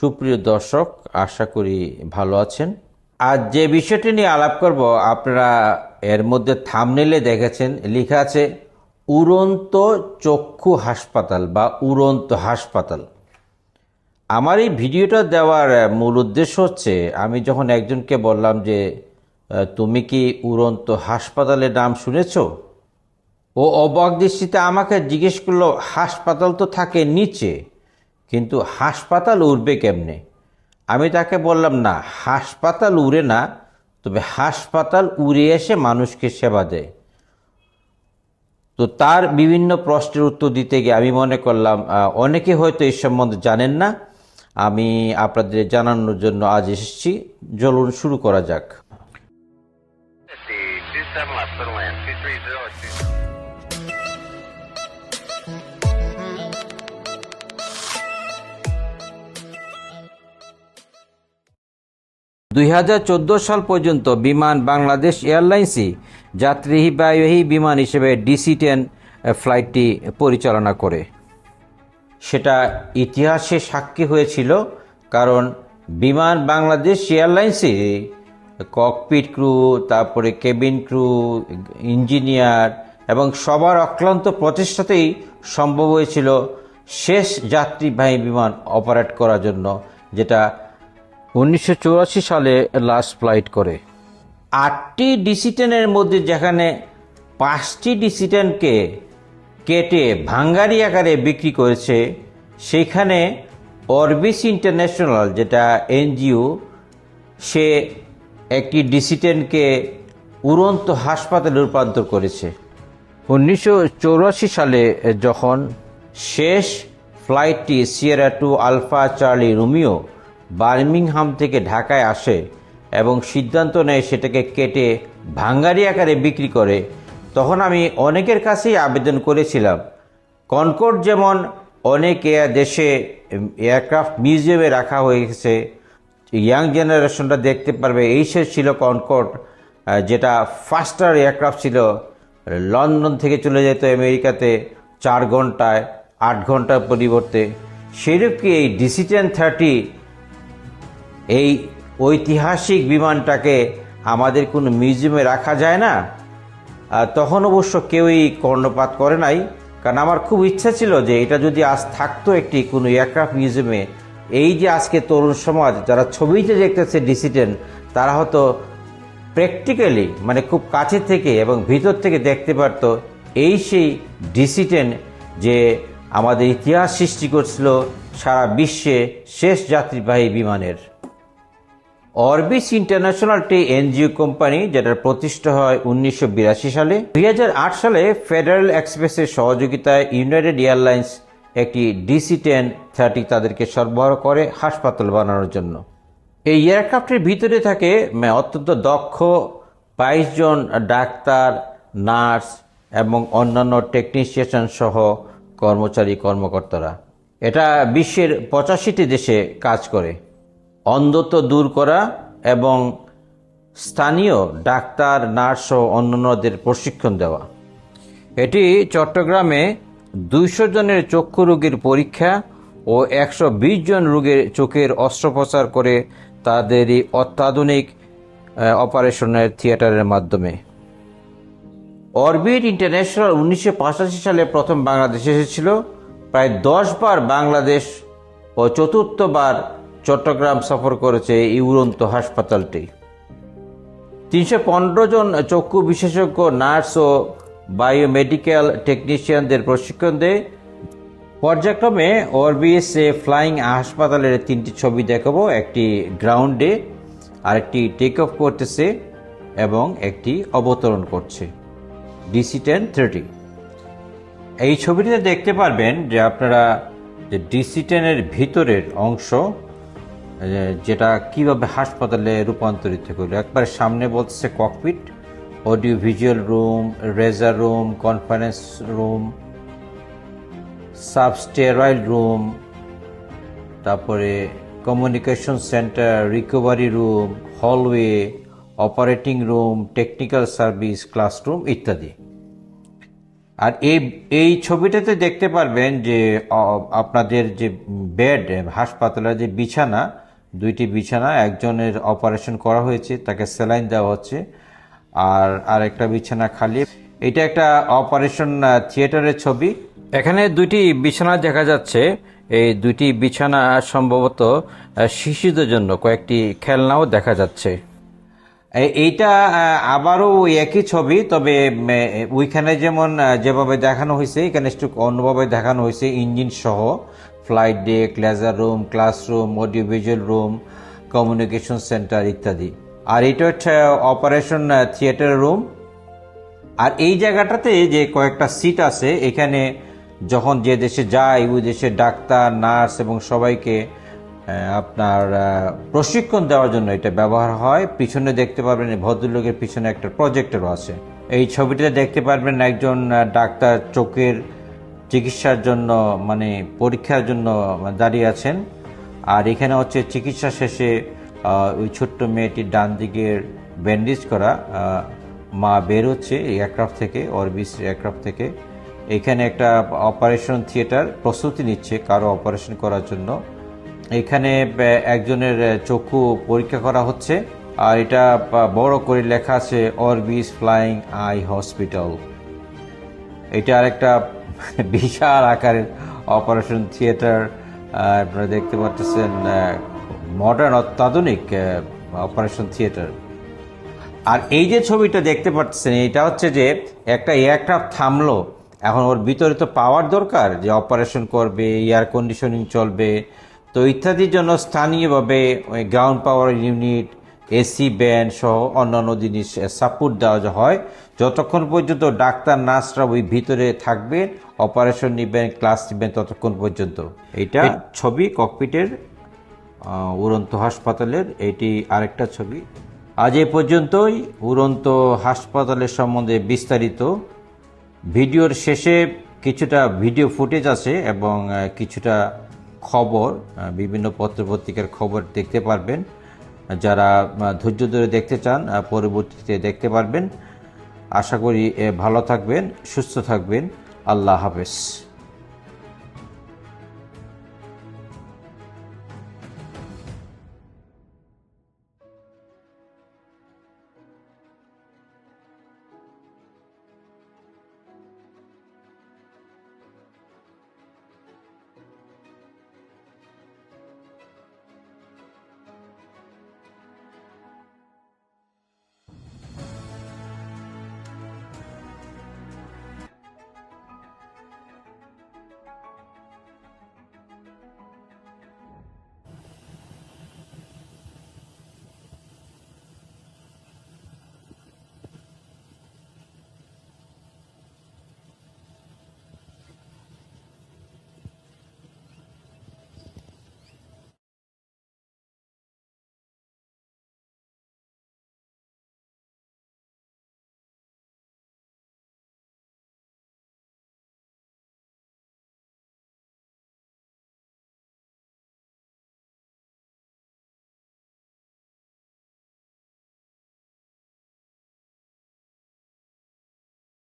সুপ্রিয় দর্শক, আশা করি ভালো আছেন। আজ যে বিষয়টি নিয়ে আলাপ করব, আপনারা এর মধ্যে থামনেলে দেখেছেন, লেখা আছে, উড়ন্ত চক্ষু হাসপাতাল বা উড়ন্ত হাসপাতাল আমার এই ভিডিওটা দেওয়ার মূল উদ্দেশ্য হচ্ছে, আমি যখন একজনকে বললাম যে তুমি কি উড়ন্ত হাসপাতালের নাম শুনেছো? ও অবাক দৃষ্টিতে আমাকে জিজ্ঞেস করল, হাসপাতাল তো থাকে নিচে। কিন্তু হাসপাতাল উড়বে কেমনে? আমি তাকে বললাম, না, হাসপাতাল উড়ে না, তবে হাসপাতাল উড়ে এসে মানুষকে সেবা দেয় তো তার বিভিন্ন প্রশ্নের উত্তর দিতে গিয়ে আমি মনে করলাম অনেকে হয়তো এই সম্বন্ধে জানেন না। আমি আপনাদের জানানোর জন্য আজ এসেছি। চলুন শুরু করা যাক। দুই হাজার চোদ্দ সাল পর্যন্ত বিমান বাংলাদেশ এয়ারলাইন্সই যাত্রীবাহী বিমান হিসেবে ডিসি টেন ফ্লাইটটি পরিচালনা করে। সেটা ইতিহাসে সাক্ষী হয়েছিল কারণ বিমান বাংলাদেশ এয়ারলাইন্সে ককপিট ক্রু, তারপরে কেবিন ক্রু, ইঞ্জিনিয়ার এবং সবার অক্লান্ত প্রচেষ্টাতেই সম্ভব হয়েছিল শেষ যাত্রীবাহী বিমান অপারেট করার জন্য, যেটা উনিশশো সালে লাস্ট ফ্লাইট করে। আটটি ডিসিটেনের মধ্যে যেখানে পাঁচটি ডিসিটেনকে কেটে ভাঙ্গারি আকারে বিক্রি করেছে, সেখানে অরবিস ইন্টারন্যাশনাল যেটা এনজিও, সে একটি ডিসিটেনকে উড়ন্ত হাসপাতালে রূপান্তর করেছে। উনিশশো সালে যখন শেষ ফ্লাইটটি sierra two alpha charlie romeo Birmingham থেকে ঢাকায় আসে এবং সিদ্ধান্ত নেয় সেটাকে কেটে ভাঙ্গারি আকারে বিক্রি করে। তখন আমি অনেকের কাছেই আবেদন করেছিলাম। কনকর্ড যেমন অনেক দেশে এয়ারক্রাফট মিউজিয়ামে রাখা হয়েছে, ইয়াং জেনারেশনটা দেখতে পারবে। এই সে ছিল কনকর্ড যেটা ফাস্টার এয়ারক্রাফট ছিল। লন্ডন থেকে চলে যেত আমেরিকাতে চার ঘন্টায়, আট ঘণ্টার পরিবর্তে। সেরূপ কি এই ডিসিটেন থার্টি এই ঐতিহাসিক বিমানটাকে আমাদের কোনো মিউজিয়ামে রাখা যায় না। তখন অবশ্য কেউই কর্ণপাত করে নাই। কারণ আমার খুব ইচ্ছা ছিল যে এটা যদি আজ থাকতো একটি কোনো এয়ারক্রাফট মিউজিয়ামে, এই যে আজকে তরুণ সমাজ যারা ছবিতে দেখতেছে ডিসিটেন তারা হয়তো প্র্যাকটিক্যালি মানে খুব কাছে থেকে এবং ভিতর থেকে দেখতে পারতো এই সেই ডিসিটেন যে আমাদের ইতিহাস সৃষ্টি করছিল সারা বিশ্বে শেষ যাত্রীবাহী বিমানের। অরবিস ইন্টারন্যাশনালটি এনজিও কোম্পানি, যেটার প্রতিষ্ঠা হয় উনিশশো বিরাশি সালে। দুই হাজার আট সালে ফেডারেল এক্সপ্রেসের সহযোগিতায় ইউনাইটেড এয়ারলাইন্স একটি ডিসি টেন থার্টি তাদেরকে সরবরাহ করে হাসপাতাল বানানোর জন্য। এই এয়ারক্রাফটের ভিতরে থাকে অত্যন্ত দক্ষ, বাইশ জন ডাক্তার, নার্স এবং অন্যান্য টেকনিশিয়ান সহ কর্মচারী কর্মকর্তারা। এটা বিশ্বের পঁচাশিটি দেশে কাজ করে। অন্ধত্ব দূর করা এবং স্থানীয় ডাক্তার, নার্স ও অন্যান্যদের প্রশিক্ষণ দেওয়া। এটি চট্টগ্রামে দুইশো জনের চক্ষু রোগীর পরীক্ষা ও একশো বিশ জন রোগীর চোখের অস্ত্রোপচার করে তাদেরই অত্যাধুনিক অপারেশনের থিয়েটারের মাধ্যমে। অরবিট ইন্টারন্যাশনাল উনিশশো পঁচাশি সালে প্রথম বাংলাদেশে এসেছিল। প্রায় দশ বার বাংলাদেশ ও চতুর্থবার চট্টগ্রাম সফর করেছে এই উড়ন্ত হাসপাতালটি। তিনশো পনেরো জন চক্ষু বিশেষজ্ঞ, নার্স ও বায়োমেডিক্যাল টেকনিশিয়ানদের প্রশিক্ষণ দেয়। পর্যায়ক্রমে ওরবিএসএ ফ্লাইং হাসপাতালের তিনটি ছবি দেখাবো। একটি গ্রাউন্ডে আরেকটি টেক অফ করতেছে এবং একটি অবতরণ করছে। DC ten thirty. এই ছবিটিতে দেখতে পারবেন যে আপনারা যে ডিসি টেনের ভিতরের অংশ যেটা কীভাবে হাসপাতালে রূপান্তরিত করল। একবার সামনে বলছে cockpit audio visual room laser room conference room সাবস্টেরয়েল room তারপরে communication centre recovery room hallway operating room technical service classroom ইত্যাদি। আর এই এই ছবিটাতে দেখতে পারবেন যে আপনাদের যে বেড হাসপাতালের যে বিছানা দুইটি বিছানা, একজনের অপারেশন করা হয়েছে, তাকে স্যালাইন দেওয়া হচ্ছে, আর আর একটা বিছানা খালি। এটা একটা অপারেশন থিয়েটারের ছবি। এখানে দুইটি বিছানা দেখা যাচ্ছে। এই দুইটি বিছানা সম্ভবত শিশুদের জন্য কয়েকটি খেলনাও দেখা যাচ্ছে। এইটা আবারও একই ছবি, তবে ওইখানে যেমন যেভাবে দেখানো হয়েছে, এখানে একটু অন্যভাবে দেখানো হয়েছে, ইঞ্জিন সহ। Flight deck laser room classroom audio visual room communication centre ইত্যাদি। আর এটা হচ্ছে অপারেশন থিয়েটার রুম আর এই জায়গাটাতে যে কয়েকটা সিট আছে, এখানে যখন যে দেশে যায়, ওই দেশের ডাক্তার, নার্স এবং সবাইকে আপনার প্রশিক্ষণ দেওয়ার জন্য এটা ব্যবহার হয়। পিছনে দেখতে পারবেন ভদ্রলোকের পিছনে একটা প্রজেক্টরও আছে। এই ছবিটিতে দেখতে পারবেন একজন ডাক্তার চোখের চিকিৎসার জন্য মানে পরীক্ষার জন্য দাঁড়িয়ে আছেন। আর এখানে হচ্ছে চিকিৎসা শেষে ওই ছোট্ট মেয়েটির ডান দিকের ব্যান্ডেজ করা মা বের হচ্ছে এই এয়ারক্রাফট থেকে, অরবিস এয়ারক্রাফট থেকে। এখানে একটা অপারেশন থিয়েটার প্রস্তুতি নিচ্ছে কারও অপারেশন করার জন্য। এখানে একজনের চক্ষু পরীক্ষা করা হচ্ছে। আর এটা বড় করে লেখা আছে, অরবিস ফ্লাইং আই হসপিটাল। এটা আরেকটা বিশাল আকারের অপারেশন থিয়েটার আপনারা দেখতে পাচ্ছেন মডার্ন অত্যাধুনিক অপারেশন থিয়েটার। আর এই যে ছবিটা দেখতে পাচ্ছেন, এটা হচ্ছে যে একটা এয়ারক্রাফট থামলো। এখন ওর ভিতরে তো পাওয়ার দরকার যে অপারেশন করবে এয়ার কন্ডিশনিং চলবে। তো ইত্যাদির জন্য স্থানীয়ভাবে ওই ground power unit AC band সহ অন্যান্য জিনিস সাপোর্ট দেওয়া হয় যতক্ষণ পর্যন্ত ডাক্তার নার্সরা ওই ভিতরে থাকবেন অপারেশন নেবেন ক্লাস নেবেন ততক্ষণ পর্যন্ত। এটা ছবি ককপিটের উড়ন্ত হাসপাতালের এটি আরেকটা ছবি। আজ এ পর্যন্তই উড়ন্ত হাসপাতালের সম্বন্ধে বিস্তারিত। ভিডিওর শেষে কিছুটা ভিডিও ফুটেজ আছে এবং কিছুটা খবর বিভিন্ন পত্রপত্রিকার খবর দেখতে পারবেন। যারা ধৈর্য ধরে দেখতে চান পরবর্তীতে দেখতে পারবেন। আশা করি ভালো থাকবেন, সুস্থ থাকবেন। আল্লাহ হাফেজ।